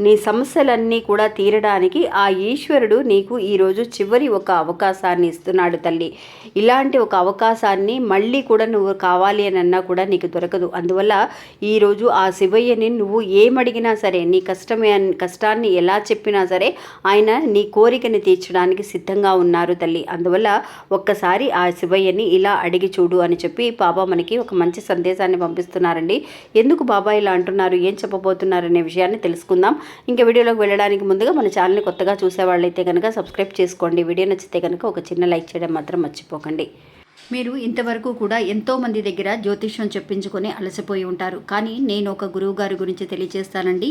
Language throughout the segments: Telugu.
నీ సమస్యలన్నీ కూడా తీరడానికి ఆ ఈశ్వరుడు నీకు ఈరోజు చివరి ఒక అవకాశాన్ని ఇస్తున్నాడు తల్లి. ఇలాంటి ఒక అవకాశాన్ని మళ్ళీ కూడా నువ్వు కావాలి అని అన్నా కూడా నీకు దొరకదు. అందువల్ల ఈరోజు ఆ శివయ్యని నువ్వు ఏమడిగినా సరే నీ కష్టమే కష్టాన్ని ఎలా చెప్పినా సరే ఆయన నీ కోరికని తీర్చడానికి సిద్ధంగా ఉన్నారు తల్లి. అందువల్ల ఒక్కసారి ఆ శివయ్యని ఇలా అడిగి చూడు అని చెప్పి బాబా మనకి ఒక మంచి సందేశాన్ని పంపిస్తున్నారండి. ఎందుకు బాబా ఇలా అంటున్నారు? ఏం చెప్పబోతున్నారు అనే విషయాన్ని తెలుసుకుందాం. ఇంకా వీడియోలోకి వెళ్ళడానికి ముందుగా మన ఛానల్ని కొత్తగా చూసేవాళ్ళైతే కనుక సబ్స్క్రైబ్ చేసుకోండి. వీడియో నచ్చితే కనుక ఒక చిన్న లైక్ చేయడం మాత్రం మర్చిపోకండి. మీరు ఇంతవరకు కూడా ఎంతో మంది దగ్గర జ్యోతిష్యం చెప్పించుకొని అలసిపోయి ఉంటారు. కానీ నేను ఒక గురువు గారి గురించి తెలియజేస్తానండి.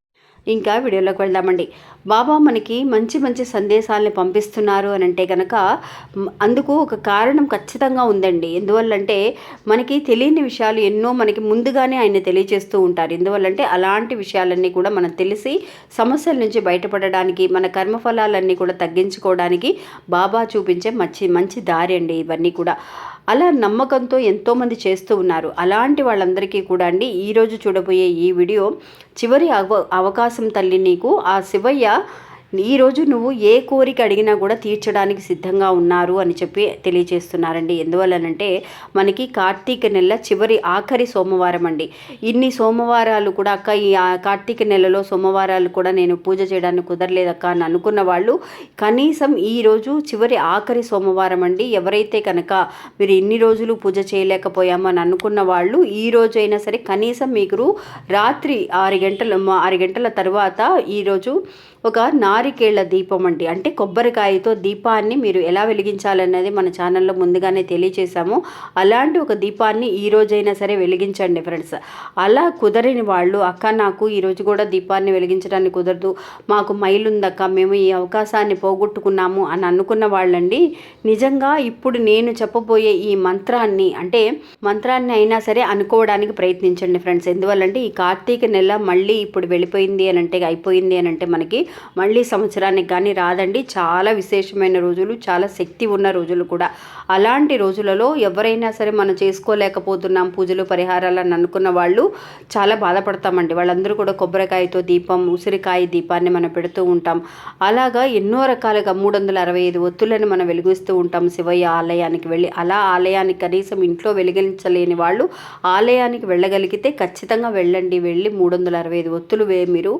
ఇంకా వీడియోలోకి వెళ్దామండి. బాబా మనకి మంచి మంచి సందేశాలను పంపిస్తున్నారు అని అంటే కనుక అందుకు ఒక కారణం ఖచ్చితంగా ఉందండి. ఎందువల్లంటే మనకి తెలియని విషయాలు ఎన్నో మనకి ముందుగానే ఆయన తెలియజేస్తూ ఉంటారు. ఎందువల్లంటే అలాంటి విషయాలన్నీ కూడా మనం తెలిసి సమస్యల నుంచి బయటపడడానికి మన కర్మఫలాలన్నీ కూడా తగ్గించుకోవడానికి బాబా చూపించే మంచి మంచి దారి అండి ఇవన్నీ కూడా. అలా నమ్మకంతో ఎంతోమంది చేస్తూ ఉన్నారు. అలాంటి వాళ్ళందరికీ కూడా అండి ఈరోజు చూడబోయే ఈ వీడియో చివరి అవ అవకాశం తల్లి నీకు. ఆ శివయ్య ఈరోజు నువ్వు ఏ కోరిక అడిగినా కూడా తీర్చడానికి సిద్ధంగా ఉన్నారు అని చెప్పి తెలియజేస్తున్నారండి. ఎందువల్లనంటే మనకి కార్తీక నెల చివరి ఆఖరి సోమవారం అండి. ఇన్ని సోమవారాలు కూడా అక్క ఈ కార్తీక నెలలో సోమవారాలు కూడా నేను పూజ చేయడానికి కుదరలేదక్క అని అనుకున్న వాళ్ళు కనీసం ఈ రోజు చివరి ఆఖరి సోమవారం అండి. ఎవరైతే కనుక మీరు ఇన్ని రోజులు పూజ చేయలేకపోయాము అని అనుకున్న వాళ్ళు ఈ రోజు అయినా సరే కనీసం మీకు రాత్రి ఆరు గంటల ఆరు గంటల తర్వాత ఈరోజు ఒక నారికేళ్ళ దీపం అండి. అంటే కొబ్బరికాయతో దీపాన్ని మీరు ఎలా వెలిగించాలన్నది మన ఛానల్లో ముందుగానే తెలియచేశాము. అలాంటి ఒక దీపాన్ని ఈ రోజైనా సరే వెలిగించండి ఫ్రెండ్స్. అలా కుదరని వాళ్ళు అక్క నాకు ఈరోజు కూడా దీపాన్ని వెలిగించడానికి కుదరదు. మాకు మైలుందక్క. మేము ఈ అవకాశాన్ని పోగొట్టుకున్నాము అని అనుకున్న వాళ్ళండి. నిజంగా ఇప్పుడు నేను చెప్పబోయే ఈ మంత్రాన్ని అంటే మంత్రాన్ని అయినా సరే అనుకోవడానికి ప్రయత్నించండి ఫ్రెండ్స్. ఎందువల్లంటే ఈ కార్తీక నెల మళ్ళీ ఇప్పుడు వెళ్ళిపోయింది అని అంటే అయిపోయింది అని అంటే మనకి మళ్ళీ సంవత్సరానికి కానీ రాదండి. చాలా విశేషమైన రోజులు చాలా శక్తి ఉన్న రోజులు కూడా. అలాంటి రోజులలో ఎవరైనా సరే మనం చేసుకోలేకపోతున్నాం పూజలు పరిహారాలు అని అనుకున్న వాళ్ళు చాలా బాధపడతామండి. వాళ్ళందరూ కూడా కొబ్బరికాయతో దీపం ఉసిరికాయ దీపాన్ని మనం పెడుతూ ఉంటాం. అలాగా ఎన్నో రకాలుగా మూడు వందల అరవై ఐదు ఒత్తులను మనం వెలిగిస్తూ ఉంటాం శివయ్య ఆలయానికి వెళ్ళి. అలా ఆలయానికి కనీసం ఇంట్లో వెలిగించలేని వాళ్ళు ఆలయానికి వెళ్ళగలిగితే ఖచ్చితంగా వెళ్ళండి. వెళ్ళి మూడు వందల అరవై ఐదు ఒత్తులు వే మీరు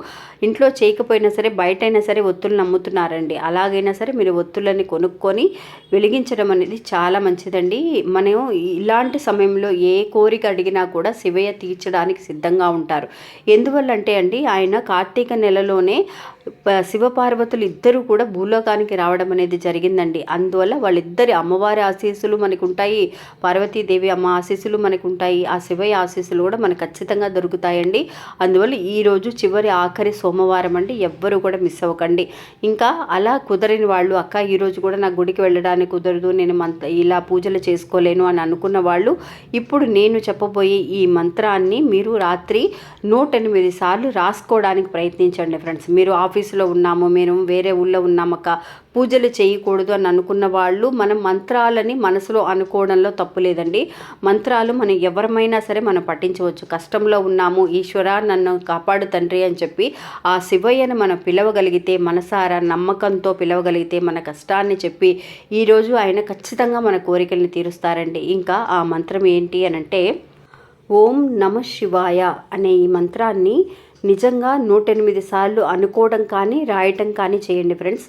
ఇంట్లో చేయకపోయినా సరే బయటైనా సరే ఒత్తులు నమ్ముతున్నారండి. అలాగైనా సరే మీరు ఒత్తులని కొనుక్కొని వెలిగించడం అనేది చాలా మంచిదండి. మనం ఇలాంటి సమయంలో ఏ కోరిక అడిగినా కూడా శివయ్య తీర్చడానికి సిద్ధంగా ఉంటారు. ఎందువల్లంటే అండి ఆయన కార్తీక నెలలోనే శివపార్వతులు ఇద్దరు కూడా భూలోకానికి రావడం అనేది జరిగిందండి. అందువల్ల వాళ్ళిద్దరి అమ్మవారి ఆశీస్సులు మనకు ఉంటాయి పార్వతీదేవి అమ్మ ఆశీస్సులు మనకు ఉంటాయి ఆ శివయ్య ఆశీస్సులు కూడా మనకు ఖచ్చితంగా దొరుకుతాయండి. అందువల్ల ఈరోజు చివరి ఆఖరి సోమవారం అండి ఎవ్వరు కూడా మిస్ అవ్వకండి. ఇంకా అలా కుదరని వాళ్ళు అక్క ఈరోజు కూడా నా గుడికి వెళ్ళడానికి కుదరదు నేను మంత ఇలా పూజలు చేసుకోలేను అని అనుకున్న వాళ్ళు ఇప్పుడు నేను చెప్పబోయే ఈ మంత్రాన్ని మీరు రాత్రి నూట ఎనిమిది సార్లు రాసుకోవడానికి ప్రయత్నించండి ఫ్రెండ్స్. మీరు ఆఫీసులో ఉన్నాము మేము వేరే ఊళ్ళో ఉన్నామక్క. పూజలు చేయకూడదు అని అనుకున్న వాళ్ళు మనం మంత్రాలని మనసులో అనుకోవడంలో తప్పు లేదండి. మంత్రాలు మనం ఎవరమైనా సరే మనం పఠించవచ్చు. కష్టంలో ఉన్నాము ఈశ్వర నన్ను కాపాడు తండ్రి అని చెప్పి ఆ శివయ్యను మనం పిలవగలిగితే మనసారా నమ్మకంతో పిలవగలిగితే మన కష్టాన్ని చెప్పి ఈరోజు ఆయన ఖచ్చితంగా మన కోరికల్ని తీరుస్తారండి. ఇంకా ఆ మంత్రం ఏంటి అని అంటే ఓం నమ శివాయ అనే ఈ మంత్రాన్ని నిజంగా నూట ఎనిమిది సార్లు అనుకోవడం కానీ రాయటం కానీ చేయండి ఫ్రెండ్స్.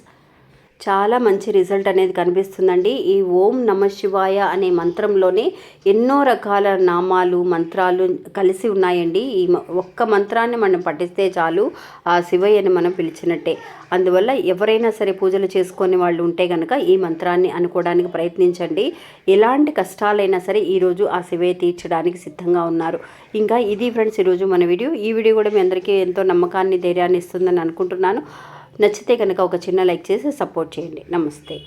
చాలా మంచి రిజల్ట్ అనేది కనిపిస్తుందండి. ఈ ఓం నమ శివాయ అనే మంత్రంలోనే ఎన్నో రకాల నామాలు మంత్రాలు కలిసి ఉన్నాయండి. ఈ మ- ఒక్క మంత్రాన్ని మనం పఠిస్తే చాలు ఆ శివయ్యని మనం పిలిచినట్టే. అందువల్ల ఎవరైనా సరే పూజలు చేసుకొని వాళ్ళు ఉంటే కనుక ఈ మంత్రాన్ని అనుకోవడానికి ప్రయత్నించండి. ఎలాంటి కష్టాలైనా సరే ఈరోజు ఆ శివయ్య తీర్చడానికి సిద్ధంగా ఉన్నారు. ఇంకా ఇది ఫ్రెండ్స్ ఈరోజు మన వీడియో. ఈ వీడియో కూడా మీ అందరికీ ఎంతో నమ్మకాన్ని ధైర్యాన్ని ఇస్తుందని అనుకుంటున్నాను. నచ్చితే కనుక ఒక చిన్న లైక్ చేసి సపోర్ట్ చేయండి. నమస్తే.